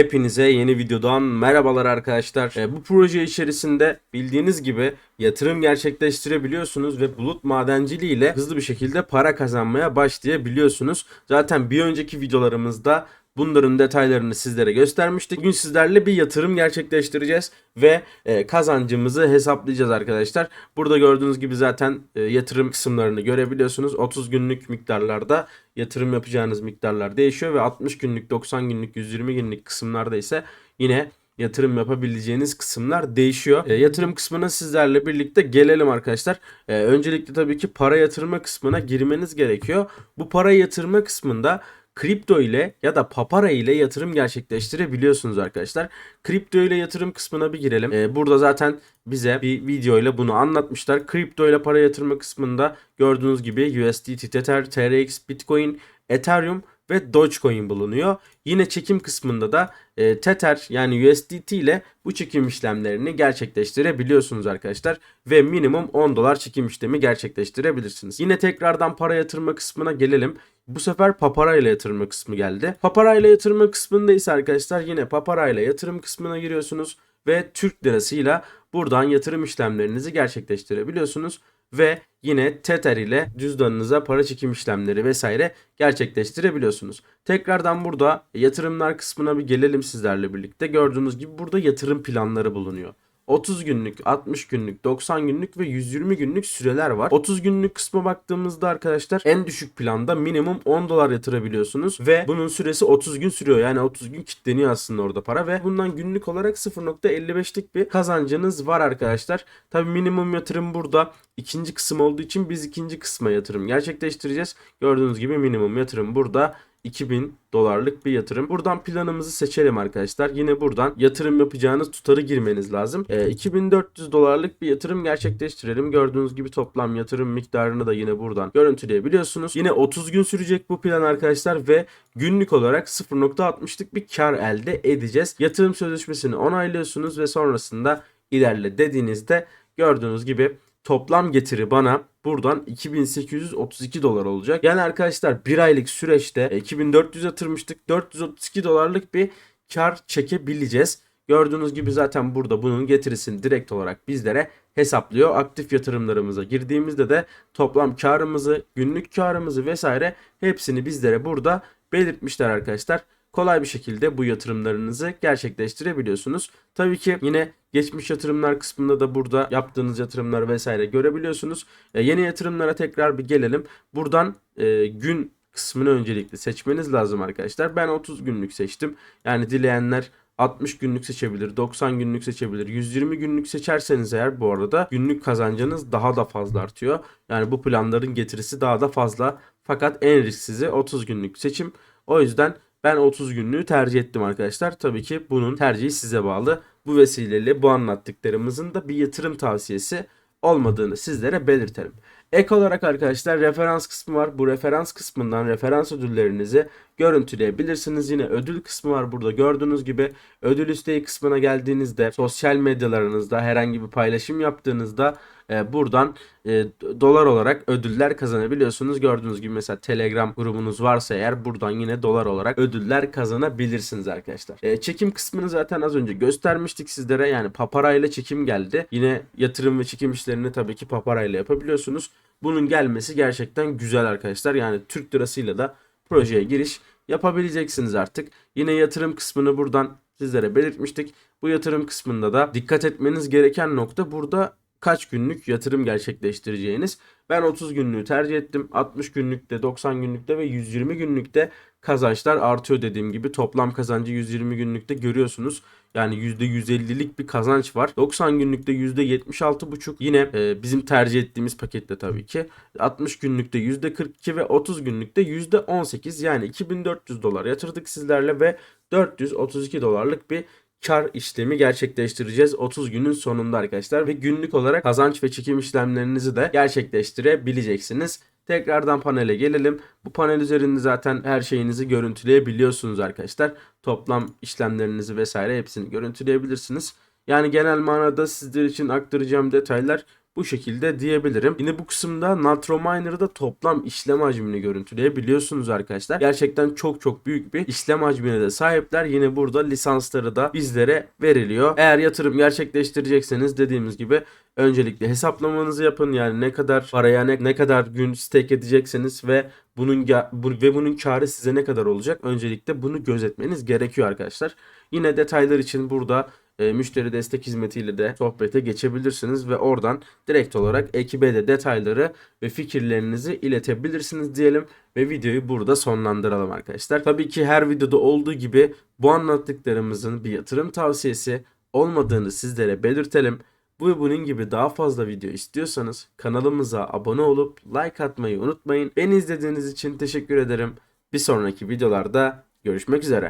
Hepinize yeni videodan merhabalar arkadaşlar. Ee, bu proje içerisinde bildiğiniz gibi yatırım gerçekleştirebiliyorsunuz ve bulut madenciliği ile hızlı bir şekilde para kazanmaya başlayabiliyorsunuz. Zaten bir önceki videolarımızda bunların detaylarını sizlere göstermiştik. Bugün sizlerle bir yatırım gerçekleştireceğiz ve e, kazancımızı hesaplayacağız arkadaşlar. Burada gördüğünüz gibi zaten e, yatırım kısımlarını görebiliyorsunuz. 30 günlük miktarlarda yatırım yapacağınız miktarlar değişiyor ve 60 günlük, 90 günlük, 120 günlük kısımlarda ise yine yatırım yapabileceğiniz kısımlar değişiyor. E, yatırım kısmına sizlerle birlikte gelelim arkadaşlar. E, öncelikle tabii ki para yatırma kısmına girmeniz gerekiyor. Bu para yatırma kısmında kripto ile ya da papara ile yatırım gerçekleştirebiliyorsunuz arkadaşlar. Kripto ile yatırım kısmına bir girelim. Ee, burada zaten bize bir video ile bunu anlatmışlar. Kripto ile para yatırma kısmında gördüğünüz gibi USDT, Tether, TRX, Bitcoin, Ethereum ve Dogecoin bulunuyor. Yine çekim kısmında da e, Tether yani USDT ile bu çekim işlemlerini gerçekleştirebiliyorsunuz arkadaşlar. Ve minimum 10 dolar çekim işlemi gerçekleştirebilirsiniz. Yine tekrardan para yatırma kısmına gelelim. Bu sefer Papara ile yatırma kısmı geldi. Papara ile yatırma kısmında ise arkadaşlar yine Papara ile yatırım kısmına giriyorsunuz ve Türk lirasıyla buradan yatırım işlemlerinizi gerçekleştirebiliyorsunuz ve yine Tether ile cüzdanınıza para çekim işlemleri vesaire gerçekleştirebiliyorsunuz. Tekrardan burada yatırımlar kısmına bir gelelim sizlerle birlikte. Gördüğünüz gibi burada yatırım planları bulunuyor. 30 günlük, 60 günlük, 90 günlük ve 120 günlük süreler var. 30 günlük kısma baktığımızda arkadaşlar en düşük planda minimum 10 dolar yatırabiliyorsunuz ve bunun süresi 30 gün sürüyor. Yani 30 gün kilitleniyor aslında orada para ve bundan günlük olarak 0.55'lik bir kazancınız var arkadaşlar. Tabi minimum yatırım burada ikinci kısım olduğu için biz ikinci kısma yatırım gerçekleştireceğiz. Gördüğünüz gibi minimum yatırım burada 2000 dolarlık bir yatırım. Buradan planımızı seçelim arkadaşlar. Yine buradan yatırım yapacağınız tutarı girmeniz lazım. E, 2400 dolarlık bir yatırım gerçekleştirelim. Gördüğünüz gibi toplam yatırım miktarını da yine buradan görüntüleyebiliyorsunuz. Yine 30 gün sürecek bu plan arkadaşlar ve günlük olarak 0.60'lık bir kar elde edeceğiz. Yatırım sözleşmesini onaylıyorsunuz ve sonrasında ilerle dediğinizde gördüğünüz gibi toplam getiri bana buradan 2832 dolar olacak. Yani arkadaşlar bir aylık süreçte 2400 yatırmıştık. 432 dolarlık bir kar çekebileceğiz. Gördüğünüz gibi zaten burada bunun getirisini direkt olarak bizlere hesaplıyor. Aktif yatırımlarımıza girdiğimizde de toplam karımızı, günlük karımızı vesaire hepsini bizlere burada belirtmişler arkadaşlar kolay bir şekilde bu yatırımlarınızı gerçekleştirebiliyorsunuz. Tabii ki yine geçmiş yatırımlar kısmında da burada yaptığınız yatırımlar vesaire görebiliyorsunuz. E, yeni yatırımlara tekrar bir gelelim. Buradan e, gün kısmını öncelikle seçmeniz lazım arkadaşlar. Ben 30 günlük seçtim. Yani dileyenler 60 günlük seçebilir, 90 günlük seçebilir. 120 günlük seçerseniz eğer bu arada günlük kazancınız daha da fazla artıyor. Yani bu planların getirisi daha da fazla. Fakat en risksizi 30 günlük seçim. O yüzden ben 30 günlüğü tercih ettim arkadaşlar. Tabii ki bunun tercihi size bağlı. Bu vesileyle bu anlattıklarımızın da bir yatırım tavsiyesi olmadığını sizlere belirtelim. Ek olarak arkadaşlar referans kısmı var. Bu referans kısmından referans ödüllerinizi görüntüleyebilirsiniz. Yine ödül kısmı var burada gördüğünüz gibi. Ödül isteği kısmına geldiğinizde sosyal medyalarınızda herhangi bir paylaşım yaptığınızda e, buradan e, dolar olarak ödüller kazanabiliyorsunuz. Gördüğünüz gibi mesela Telegram grubunuz varsa eğer buradan yine dolar olarak ödüller kazanabilirsiniz arkadaşlar. E, çekim kısmını zaten az önce göstermiştik sizlere. Yani Papara ile çekim geldi. Yine yatırım ve çekim işlerini tabii ki Papara ile yapabiliyorsunuz. Bunun gelmesi gerçekten güzel arkadaşlar. Yani Türk lirasıyla da projeye giriş yapabileceksiniz artık. Yine yatırım kısmını buradan sizlere belirtmiştik. Bu yatırım kısmında da dikkat etmeniz gereken nokta burada kaç günlük yatırım gerçekleştireceğiniz. Ben 30 günlüğü tercih ettim. 60 günlükte, 90 günlükte ve 120 günlükte kazançlar artıyor dediğim gibi. Toplam kazancı 120 günlükte görüyorsunuz. Yani %150'lik bir kazanç var. 90 günlükte %76,5 yine e, bizim tercih ettiğimiz pakette tabii ki. 60 günlükte %42 ve 30 günlükte %18 yani 2400 dolar yatırdık sizlerle ve 432 dolarlık bir kar işlemi gerçekleştireceğiz 30 günün sonunda arkadaşlar ve günlük olarak kazanç ve çekim işlemlerinizi de gerçekleştirebileceksiniz. Tekrardan panele gelelim. Bu panel üzerinde zaten her şeyinizi görüntüleyebiliyorsunuz arkadaşlar. Toplam işlemlerinizi vesaire hepsini görüntüleyebilirsiniz. Yani genel manada sizler için aktaracağım detaylar Bu şekilde diyebilirim. Yine bu kısımda Natro Miner'da toplam işlem hacmini görüntüleyebiliyorsunuz arkadaşlar. Gerçekten çok çok büyük bir işlem hacmine de sahipler. Yine burada lisansları da bizlere veriliyor. Eğer yatırım gerçekleştirecekseniz dediğimiz gibi öncelikle hesaplamanızı yapın. Yani ne kadar paraya ne, ne kadar gün stake edeceksiniz ve bunun bu, ve bunun karı size ne kadar olacak? Öncelikle bunu gözetmeniz gerekiyor arkadaşlar. Yine detaylar için burada e, müşteri destek hizmetiyle de sohbete geçebilirsiniz ve oradan direkt olarak ekibe de detayları ve fikirlerinizi iletebilirsiniz diyelim ve videoyu burada sonlandıralım arkadaşlar. Tabii ki her videoda olduğu gibi bu anlattıklarımızın bir yatırım tavsiyesi olmadığını sizlere belirtelim. Bu ve bunun gibi daha fazla video istiyorsanız kanalımıza abone olup like atmayı unutmayın. Beni izlediğiniz için teşekkür ederim. Bir sonraki videolarda görüşmek üzere.